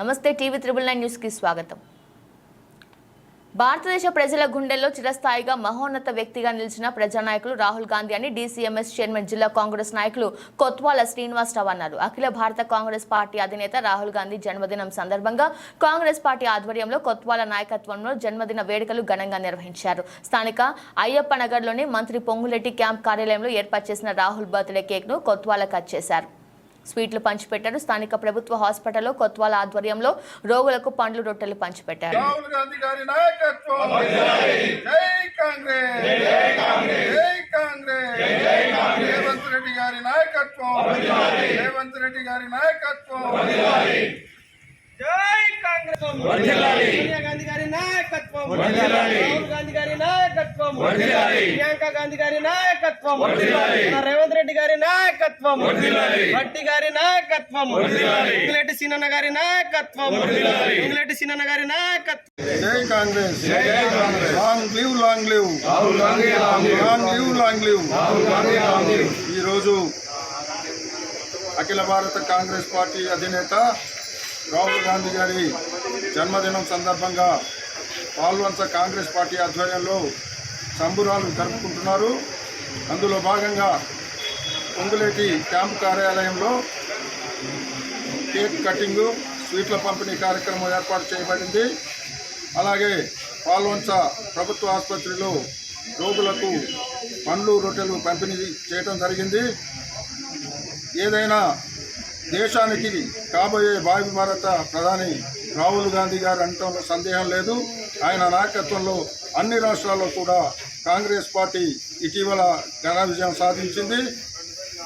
నమస్తే TV triple nine న్యూస్కి స్వాగతం. భారతదేశ ప్రజల గుండెల్లో చిరస్థాయిగా మహోన్నత వ్యక్తిగా నిలిచిన ప్రజానాయకులు రాహుల్ గాంధీ అని డీసీఎంఎస్ చైర్మన్ జిల్లా కాంగ్రెస్ నాయకులు కొత్వాల శ్రీనివాసరావు అన్నారు. అఖిల భారత కాంగ్రెస్ పార్టీ అధినేత రాహుల్ గాంధీ జన్మదినం సందర్భంగా కాంగ్రెస్ పార్టీ ఆధ్వర్యంలో కొత్వాల నాయకత్వంలో జన్మదిన వేడుకలు ఘనంగా నిర్వహించారు. స్థానిక అయ్యప్ప నగర్లోని మంత్రి పొంగులెట్టి క్యాంప్ కార్యాలయంలో ఏర్పాటు చేసిన రాహుల్ బర్త్డే కేక్ను కొత్వాల కట్ చేశారు. స్వీట్లు పంచిపెట్టారు. స్థానిక ప్రభుత్వ హాస్పిటల్లో కొత్వాల ఆధ్వర్యంలో రోగులకు పండ్లు రొట్టెలు పంచిపెట్టారు. రాహుల్ గాంధీ గారి నాయకత్వం. జై కాంగ్రెస్. జై కాంగ్రెస్. రేవంత్ రెడ్డి గారి నాయకత్వం. రేవంత్ రెడ్డి గారి నాయకత్వం. జై కాంగ్రెస్. సోనియా గాంధీ గారి నాయకత్వం. రాహుల్ గాంధీ గారి నాయకత్వం. ప్రియాంక గాంధీ గారి నాయకత్వం మన రేవంత్ రెడ్డి గారి నాయకత్వం. భట్టి గారి నాయకత్వం. ఇంగిరెడ్డి సీనన్న గారి నాయకత్వం. ఇంగిరెడ్డి సీనన్న గారి నాయకత్వం. జై Congress. Long live long live. Long live. Long live. ఈరోజు అఖిల భారత కాంగ్రెస్ పార్టీ అధినేత రాహుల్ గాంధీ గారి జన్మదినం సందర్భంగా పాల్వంచ కాంగ్రెస్ పార్టీ ఆధ్వర్యంలో సంబురాలు జరుపుకుంటున్నారు. అందులో భాగంగా పొంగులేటి క్యాంపు కార్యాలయంలో కేక్ కటింగు స్వీట్ల పంపిణీ కార్యక్రమం ఏర్పాటు చేయబడింది. అలాగే పాల్వంచ ప్రభుత్వ ఆసుపత్రిలో రోగులకు పండ్లు రొట్టెలు పంపిణీ చేయడం జరిగింది. ఏదైనా దేశానికి కాబోయే భావి భారత ప్రధాని రాహుల్ గాంధీ గారు అనటంలో సందేహం లేదు. ఆయన నాయకత్వంలో అన్ని రాష్ట్రాల్లో కూడా కాంగ్రెస్ పార్టీ ఇటీవల ఘన విజయం సాధించింది.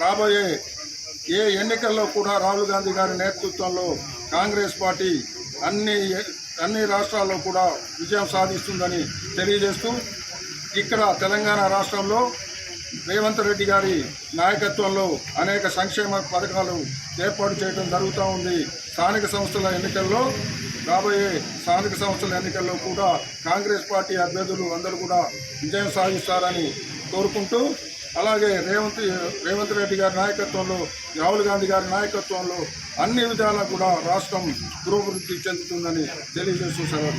రాబోయే ఏ ఎన్నికల్లో కూడా రాహుల్ గాంధీ గారి నేతృత్వంలో కాంగ్రెస్ పార్టీ అన్ని అన్ని రాష్ట్రాల్లో కూడా విజయం సాధిస్తుందని తెలియజేస్తూ ఇక్కడ తెలంగాణ రాష్ట్రంలో రేవంత్ రెడ్డి గారి నాయకత్వంలో అనేక సంక్షేమ పథకాలు ఏర్పాటు చేయడం జరుగుతూ ఉంది. స్థానిక సంస్థల ఎన్నికల్లో రాబోయే స్థానిక సంస్థల ఎన్నికల్లో కూడా కాంగ్రెస్ పార్టీ అభ్యర్థులు అందరూ కూడా విజయం సాధిస్తారని కోరుకుంటూ అలాగే రేవంత్ రేవంత్ రెడ్డి గారి నాయకత్వంలో రాహుల్ గాంధీ గారి నాయకత్వంలో అన్ని విధాలా కూడా రాష్ట్రం పురోభివృద్ధి చెందుతుందని తెలియజేస్తూ సెలవు